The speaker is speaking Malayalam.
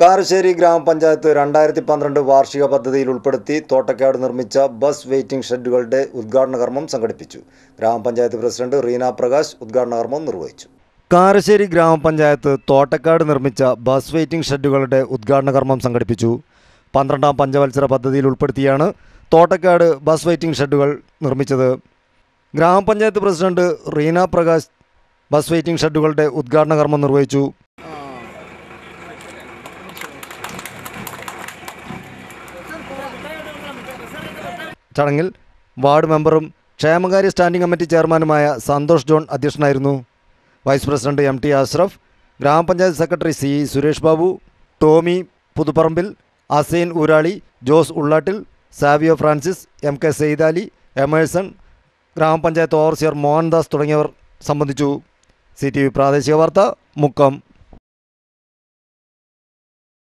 കാരശ്ശേരി ഗ്രാമപഞ്ചായത്ത് രണ്ടായിരത്തി പന്ത്രണ്ട് വാർഷിക പദ്ധതിയിൽ ഉൾപ്പെടുത്തി തോട്ടക്കാട് നിർമ്മിച്ച ബസ് വെയിറ്റിംഗ് ഷെഡുകളുടെ ഉദ്ഘാടന കർമ്മം സംഘടിപ്പിച്ചു. ഗ്രാമപഞ്ചായത്ത് പ്രസിഡന്റ് റീന പ്രകാശ് ഉദ്ഘാടന കർമ്മം നിർവഹിച്ചു. കാരശ്ശേരി ഗ്രാമപഞ്ചായത്ത് തോട്ടക്കാട് നിർമ്മിച്ച ബസ് വെയിറ്റിംഗ് ഷെഡുകളുടെ ഉദ്ഘാടന കർമ്മം സംഘടിപ്പിച്ചു. പന്ത്രണ്ടാം പഞ്ചവത്സര പദ്ധതിയിൽ ഉൾപ്പെടുത്തിയാണ് തോട്ടക്കാട് ബസ് വെയിറ്റിംഗ് ഷെഡുകൾ നിർമ്മിച്ചത്. Grama panchayat president Reena Prakash bus waiting ഷെഡുകളുടെ ഉദ്ഘാടന കർമ്മം നിർവഹിച്ചു. ചടങ്ങിൽ വാർഡ് മെമ്പറും ക്ഷേമകാര്യ സ്റ്റാൻഡിംഗ് കമ്മിറ്റി ചെയർമാനുമായ സന്തോഷ് ജോൺ അധ്യക്ഷനായിരുന്നു. Vice president M T Ashraf grama panchayat secretary C Suresh Babu Tommy Puthuparambil Asain Urali Jose Ullattil Savio Francis M K Saithali Emerson grama panchayat overseer Mohandas തുടങ്ങിയവർ സംബന്ധിച്ചു. സി ടി വി പ്രാദേശിക വാർത്ത മുക്കം.